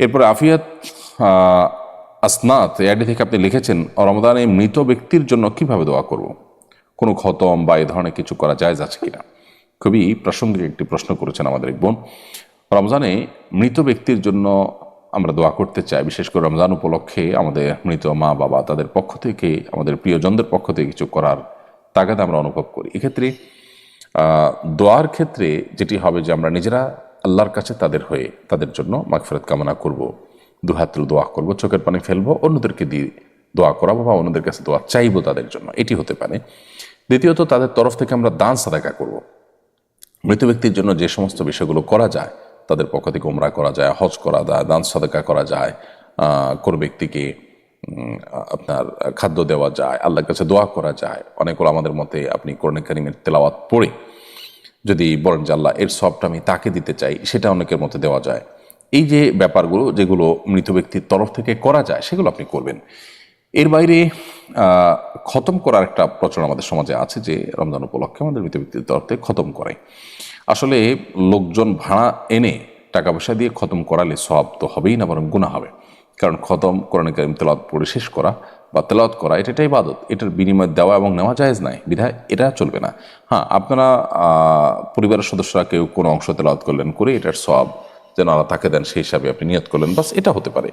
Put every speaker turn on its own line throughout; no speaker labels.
এরপরে আফিয়াত আসনাত এআইডি থেকে আপনি লিখেছেন রমদানে মৃত ব্যক্তির জন্য কীভাবে দোয়া করব? কোনো খতম বা এই ধরনের কিছু করা যায় আছে কিনা? খুবই প্রাসঙ্গিক একটি প্রশ্ন করেছেন আমাদের এক বোন। রমজানে মৃত ব্যক্তির জন্য আমরা দোয়া করতে চাই, বিশেষ করে রমজান উপলক্ষে আমাদের মৃত মা, বাবা, তাদের পক্ষ থেকে, আমাদের প্রিয়জনদের পক্ষ থেকে কিছু করার তাগাদ আমরা অনুভব করি। এক্ষেত্রে দোয়ার ক্ষেত্রে যেটি হবে যে আমরা নিজেরা আল্লাহর কাছে তাদের হয়ে তাদের জন্য মাগফেরত কামনা করব। দু হাত দোয়া করব, চোখের পানি ফেলব, অন্যদেরকে দিয়ে দোয়া করাবো বা অন্যদের কাছে দোয়া চাইব তাদের জন্য। এটি হতে পারে। দ্বিতীয়ত, তাদের তরফ থেকে আমরা দান সাদাকা করব। মৃত ব্যক্তির জন্য যে সমস্ত বিষয়গুলো করা যায়, তাদের পক্ষ থেকে উমরা করা যায়, হজ করা যায়, দান সাদাকা করা যায় কোনো ব্যক্তিকে আপনার খাদ্য দেওয়া যায়, আল্লাহর কাছে দোয়া করা যায়। অনেকগুলো আমাদের মতে আপনি কোরআন কারিমের তেলাওয়াত পড়ে যদি বলেন যে আল্লাহ, এর সবটা আমি তাকে দিতে চাই, সেটা অনেকের মধ্যে দেওয়া যায়। এই যে ব্যাপারগুলো, যেগুলো মৃত ব্যক্তির তরফ থেকে করা যায়, সেগুলো আপনি করবেন। এর বাইরে খতম করার একটা প্রচলন আমাদের সমাজে আছে যে রমজান উপলক্ষে আমাদের মৃত ব্যক্তির তরফ থেকে খতম করায় আসলে লোকজন ভাড়া এনে টাকা পয়সা দিয়ে খতম করালে সব তো হবেই না, বরং গুণা হবে। কারণ খতম, কোরআন কারিম তেলাওয়াত পড়ে শেষ করা বা তেলাওয়াত করা, এটা একটা ইবাদত। এটার বিনিময় দেওয়া এবং নেওয়া জায়েজ নাই। বিধায় এটা চলবে না। হ্যাঁ আপনারা পরিবারের সদস্যরা কেউ কোনো অংশ তেলাওয়াত করলেন করে এটার সব যেন আল্লাহ তাকে দেন, সেই হিসাবে আপনি নিয়ত করলেন। বাস এটা হতে পারে।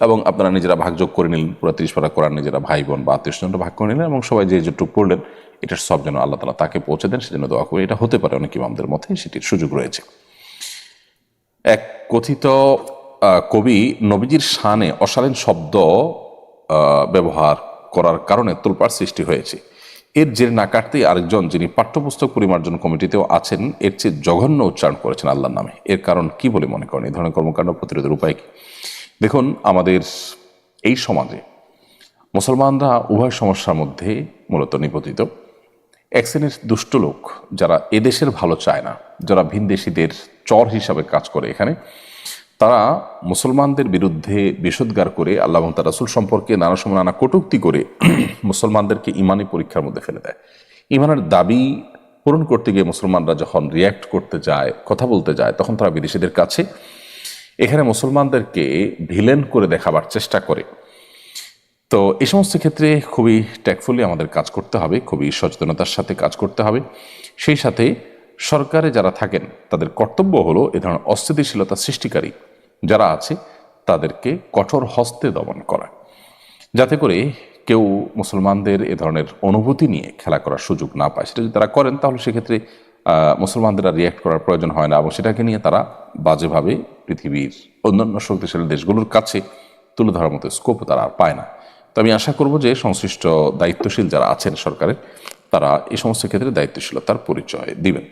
এবং আপনারা নিজেরা ভাগযোগ করে নিলেন। পুরো ত্রিশ পারা করার নিজেরা ভাই বোন বা আত্মীয় ভাগ করে নিলেন এবং সবাই যে যেটুকু পড়লেন, এটার সব যেন আল্লাহ তালা তাকে পৌঁছে দেন, সেজন্য দোয়া করে। এটা হতে পারে অনেক ইমামদের মধ্যে সেটির সুযোগ রয়েছে। এক কথিত কবি নবীজির শানে অশালীন শব্দ ব্যবহার করার কারণে তোলপাড় সৃষ্টি হয়েছে। এর জেরে না কাটতেই আরেকজন যিনি পাঠ্যপুস্তক পরিমার্জন কমিটিতেও আছেন, এর চেয়ে জঘন্য উচ্চারণ করেছেন আল্লাহর নামে। এর কারণ কি বলে মনে করেন? এই ধরনের কর্মকাণ্ড প্রতিরোধের উপায় কি? দেখুন, আমাদের এই সমাজে মুসলমানরা উভয় সমস্যার মধ্যে মূলত নিপতিত। এক শ্রেণির দুষ্ট লোক যারা এদেশের ভালো চায় না, যারা ভিনদেশিদের চর হিসাবে কাজ করে এখানে তারা মুসলমানদের বিরুদ্ধে বিষোদ্গার করে আল্লাহ এবং রাসুল সম্পর্কে নানা সময় নানা কটূক্তি করে মুসলমানদেরকে ইমানি পরীক্ষার মধ্যে ফেলে দেয়। ইমানের দাবি পূরণ করতে গিয়ে মুসলমানরা যখন রিয়্যাক্ট করতে যায়, কথা বলতে যায়, তখন তারা বিদেশিদের কাছে এখানে মুসলমানদেরকে ভিলেন করে দেখাবার চেষ্টা করে। তো এই সমস্ত ক্ষেত্রে খুবই ট্যাকফুলি আমাদের কাজ করতে হবে, খুবই সচেতনতার সাথে কাজ করতে হবে। সেই সাথে সরকারে যারা থাকেন, তাদের কর্তব্য হলো এ ধরনের অস্থিতিশীলতা সৃষ্টিকারী। যারা আছে, তাদেরকে কঠোর হস্তে দমন করা। যাতে করে কেউ মুসলমানদের এ ধরনের অনুভূতি নিয়ে খেলা করার সুযোগ না পায়। সেটা যদি তারা করেন, তাহলে সেক্ষেত্রে মুসলমানদের আর রিয়াক্ট করার প্রয়োজন হয় না। এবং সেটাকে নিয়ে তারা বাজেভাবে পৃথিবীর অন্যান্য শক্তিশালী দেশগুলোর কাছে তুলে ধরার মতো স্কোপ তারা আর পায় না। তো আমি আশা করব যে সংশ্লিষ্ট দায়িত্বশীল যারা আছেন সরকারের, তারা এই সমস্ত ক্ষেত্রে দায়িত্বশীলতার পরিচয় দিবেন।